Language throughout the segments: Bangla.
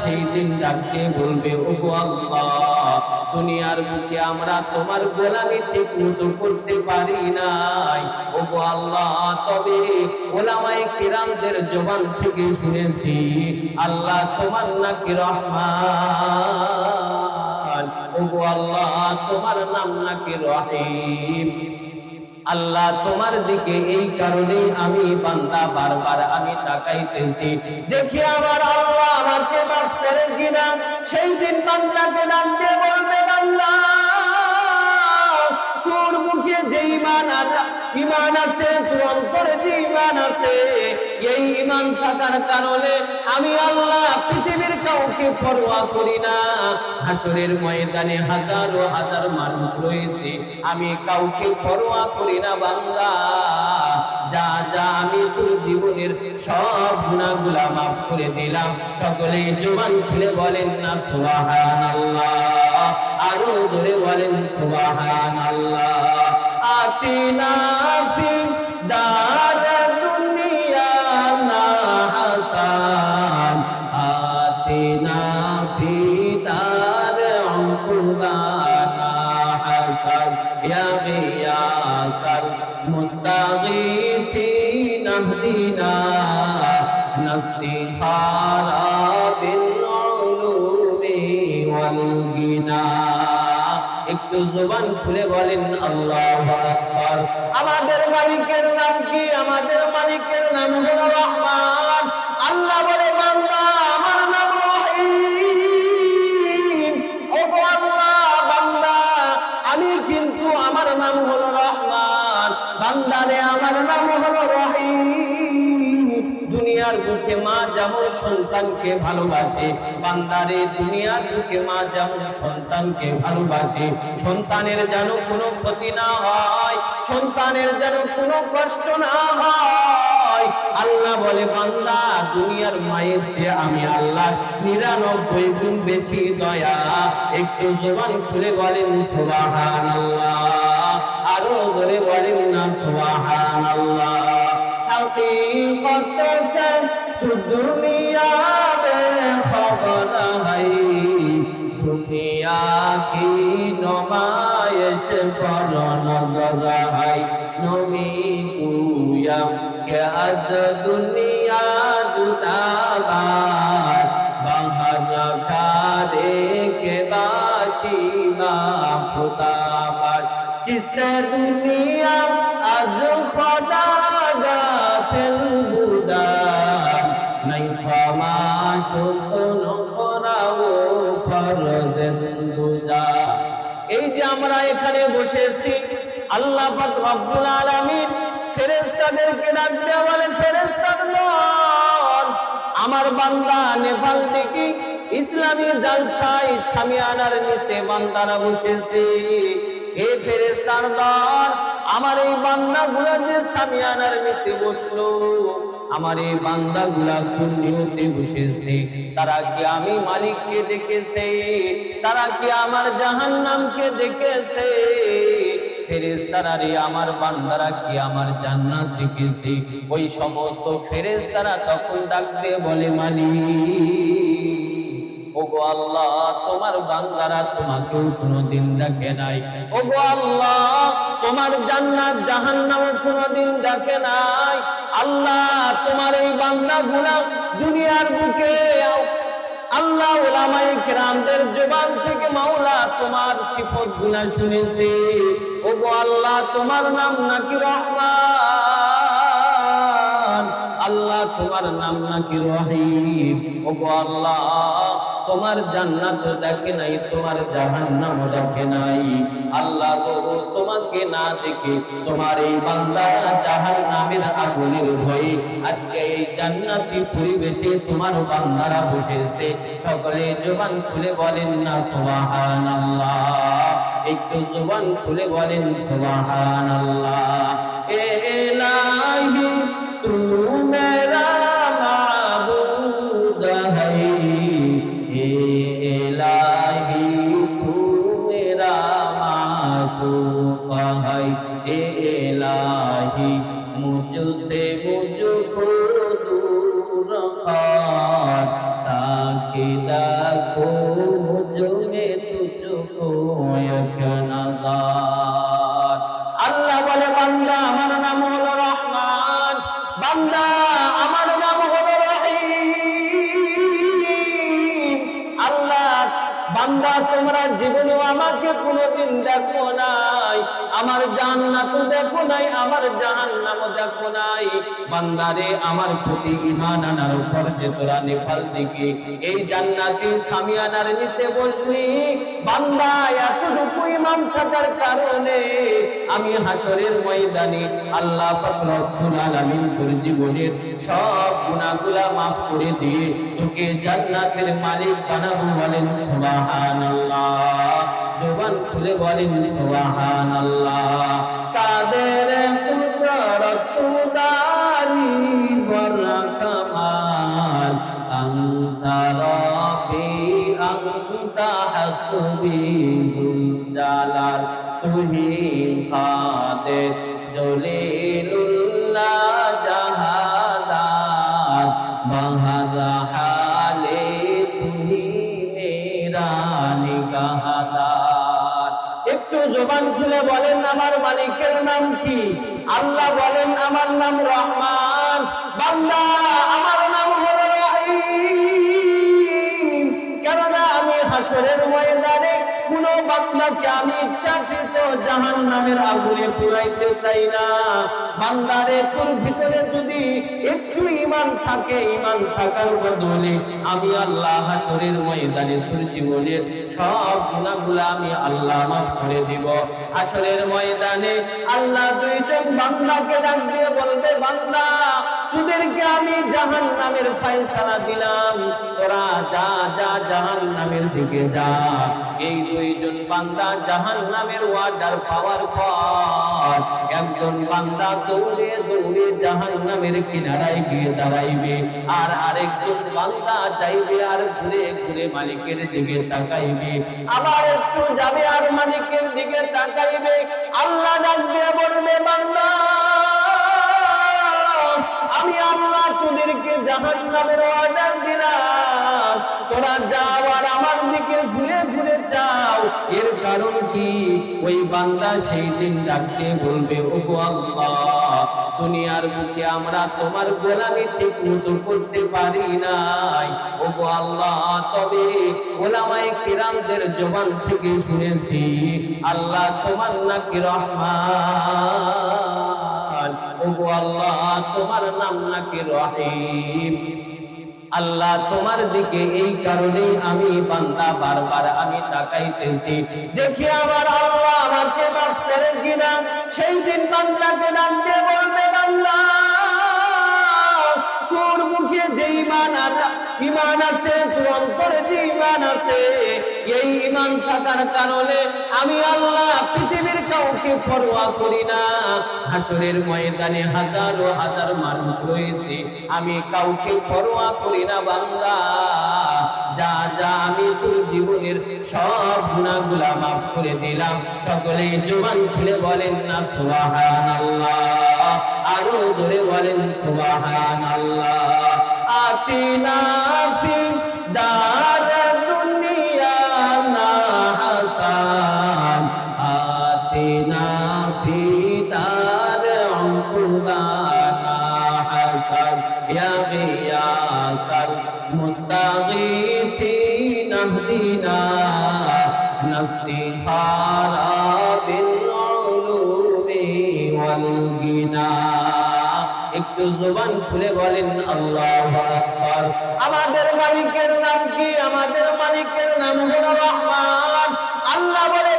সেই দিন ডাকতে বলবে দুনিয়ার বুকে আমরা তোমার গোলামি ঠিক মতো করতে পারি নাই। ওগো আল্লাহ, তবে ওলামায়ে কিরামদের জবান থেকে শুনেছি, আল্লাহ তোমার নাকি রহমান। ওগো আল্লাহ, তোমার নাম নাকি রহিম। আল্লাহ তোমার দিকে এই কারণে আমি বান্দা বারবার আমি তাকাইতেছি। দেখি আমার আল্লাহ আমাকে মাফ করেন কিনা? সেই দিন বান্দাকে ডাকতে বলবে, বান্দা, তোর মুখে যে ইমান আছে ইমান আছে, তোর অন্তরে যে ইমান আছে এই ইমান থাকার কারণে আমি আল্লাহ পৃথিবীর কাউকে পরোয়া করি না। হাসরের ময়দানে হাজারো হাজার মানুষ রয়েছে। আমি কাউকে করি না যা যা আমি তোর জীবনের সব গুণাগুলা মাফ করে দিলাম। সকলে জবান খুলে বলেন না, সুবহানাল্লাহ। আরও ধরে বলেন, সুবহানাল্লাহ। আতিনা ফি দার একটু জোবান খুলে বলেন আল্লাহ আমাদের মালিকের নাম কি? আমাদের সন্তানকে ভালোবাসে। বান্দারে দুনিয়ার বুকে মা যেমন সন্তানকে ভালোবাসে, সন্তানের যেন কোনো ক্ষতি না হয়, সন্তানের যেন কোনো কষ্ট না হয়। আল্লাহ বলে, বান্দা, দুনিয়ার মায়ের যে আমি আল্লাহ নিরানব্বই গুণ বেশি দয়া। একটু জোবান খুলে বলেন সুবাহান আল্লাহ আরও বলে বলেন না সুবাহান আল্লাহ تو دنیا میں خبر ہے دنیا کی نمائش پر نظر ہے نمی گویا کہ از دنیا جدا بار باہر ٹارے کے باشی باپ خدا باش جس دنیا از خدا শুকন করাও ফরজেন এই যে আমরা এখানে বসেছি, আল্লাহ পাক রব্বুল আলামিন ফেরেশতাদেরকে ডাক দেওয়া বলেন ফেরেশতাগণ আমার বান্দা নেপাল থেকে ইসলামী জালসায় সামিয়ানার নিচে বান্দারা বসেছে। এ ফেরেশতার দল, আমার এই বান্দাগুলো যে সামিয়ানার নিচে বসল আমার এই বান্দাগুলা নিয়তে বসেছে। তারা কি আমি মালিককে দেখেছে? তারা কি আমার জাহান্নামকে দেখেছে? ফেরেস্তারা রে, আমার বান্দারা কি আমার জান্নাত দেখেছে? ওই সমস্ত ফেরেস্তারা তখন ডাকতে বলে, মালিক ওগো আল্লাহ, তোমার বান্দারা তোমাকেও কোনোদিন দেখে নাই। ওগো আল্লাহ, তোমার জান্নাত, জাহান্নামও কোনোদিন দেখে নাই। আল্লাহ, তোমার এই বান্দাগুলা দুনিয়ার বুকে আল্লাহ ওলামাই কেরামদের জবান থেকে মাওলা তোমার সিফতগুলা শুনেছে। ওগো আল্লাহ, তোমার নাম নাকি রহমান? আল্লাহ, তোমার নাম নাকি রহিম? ওগো আল্লাহ তোমার জান্নাত দেখে নাই, তোমার জাহান্নাম দেখে নাই। আল্লাহ গো, তোমাকে না দেখে তোমার এই বান্দা জাহান্নামের আগুনের ভয়ে আজকে এই জান্নাতি পরিবেশে তোমার বান্দারা বসেছে। সকলে জবান খুলে বলেন না, সুবহানাল্লাহ। একটু জবান খুলে বলেন, সুবহানাল্লাহ। এলাহি তু ইলা দেখো নাই, আমার জান্নাত দেখো নাই, আমার জাহান্নাম দেখো নাই। বান্দারে, আমার প্রতি আনার উপর যে তোরা নেপাল দিকে এই জান্নাতি সামিয়ানার নিচে বসলি বান্দা, এতটুকু ইমান থাকার কারণে আমি হাসরের ময়দানে আল্লাহ পাক আলামিন তোর জীবনের সব গুনাহগুলা maaf করে দিয়ে তোকে জান্নাতের মালিক বানাবো বলেন সুবহানাল্লাহ। জবান খুলে বলেন, সুবহানাল্লাহ, কাদের কুদরত দারি কামাল, আন্তা আন্তা হাসবি জালাল তুহি কাদের জলিলুল্লাহ জবান খুলে বলেন, আমার মালিকের নাম কি? আল্লাহ বলেন, আমার নাম রহমান। বান্দা, আমার নাম হলো কেননা আমি হাসরের ময়দানে কোন বান্দাকে আমি ইচ্ছাকৃত জাহান নামের আগুনে পুরাইতে চাই না। বান্দারে, তোর ভিতরে যদি একটু ইমান থাকে ইমান থাকার বদলে আমি আল্লাহ হাসরের ময়দানে তোর জীবনের সব গুণাগুলা আমি আল্লাহ মাফ করে দিব। হাসরের ময়দানে আল্লাহ দুইজন বান্দাকে ডাক দিয়ে বলবে, বান্দা, তোদেরকে আমি জাহান নামের ফায়সালা দিলাম। তোরা যা যা জাহান নামের দিকে যা। এই দুইজন বান্দা জাহান নামের ওয়ার্ডার পাওয়ার পর একজন বান্দা দৌড়ে দৌড়ে জাহান নামের কিনারায় গিয়ে দাঁড়াইবে আর আরেকজন বান্দা যাইবে আর ঘুরে ঘুরে মালিকের দিকে তাকাইবে। আবার একটু যাবে আর মালিকের দিকে তাকাইবে। আল্লাহ ডাক দিয়ে বলবে, বান্দা, আমি আল্লাহ তোদেরকে জাহান নামের অর্ডার দিলাম। তোরা যাও আর আমার দিকে ঘুরে ঘুরে চাও। এর কারণ কি? ওই বান্দা সেই দিন ডাকতে বলবে দুনিয়ার বুকে আমরা তোমার গোলামি ঠিক মতো করতে পারি নাই। ও গো আল্লাহ, তবে ওলামাই কিরামদের জবান থেকে শুনেছি, আল্লাহ তোমার নাকি রহমান। ওগো আল্লাহ, তোমার নাম নাকি রহিম। আল্লাহ তোমার দিকে এই কারণে আমি বান্দা বারবার আমি তাকাইতেছি। দেখি আমার আল্লাহ আমাকে মাফ করে কিনা। সেই দিন বান্দাকে ডাকতে বলবে, বান্দা, তোর মুখে যে ইমান ইমান আছে, তোর অন্তরে যে ইমান আছে, এই ইমান থাকার কারণে আমি আল্লাহ পৃথিবীর কাউকে পরোয়া করি না। হাসরের ময়দানে হাজারো হাজার মানুষ রয়েছে। আমি কাউকে পরোয়া করি না বান্দা। যা যা আমি তোর জীবনের সব গুণাগুলা মাফ করে দিলাম। সকলে জবান খুলে বলেন না, সুবহানাল্লাহ। আরও ধরে বলেন, সুবহানাল্লাহ। আতিনা ফি দার মুস্তাগীথিন اهدنا نستخارا بالعلوم والغنى একটু জবান খুলে বলেন আল্লাহ আকবার আমাদের মালিকের নাম কি আমাদের মালিকের নাম হলো রহমান আল্লাহ বলে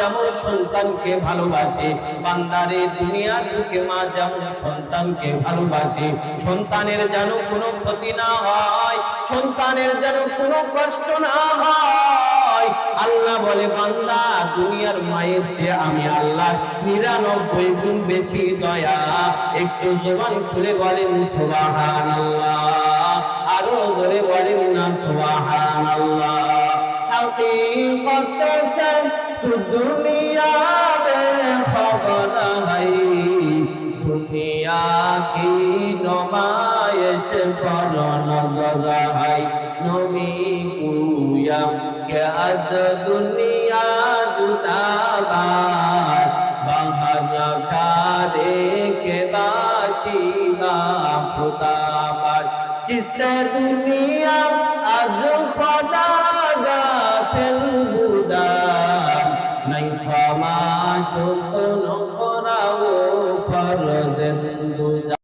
যেমন সন্তানকে ভালোবাসে, বান্দারে দুনিয়ার বুকে মা যেমন সন্তানকে ভালোবাসে, সন্তানের যেন কোনো ক্ষতি না হয়, সন্তানের যেন কোনো কষ্ট না হয়। আল্লাহ বলে, বান্দা, দুনিয়ার মায়ের চেয়ে আমি আল্লাহ নিরানব্বই গুণ বেশি দয়া। একটু জবান খুলে বলেন, সুবহানাল্লাহ। আরও জোরে বলেন না حقیقت سے تو دنیا میں خبر ہے دنیا کی نمائش پر نظر ہے نمی پویا کہ از دنیا جدا بار باہر ڈالے کے باشی خدا باش جس نے دنیا از শোকন করাও ফরজ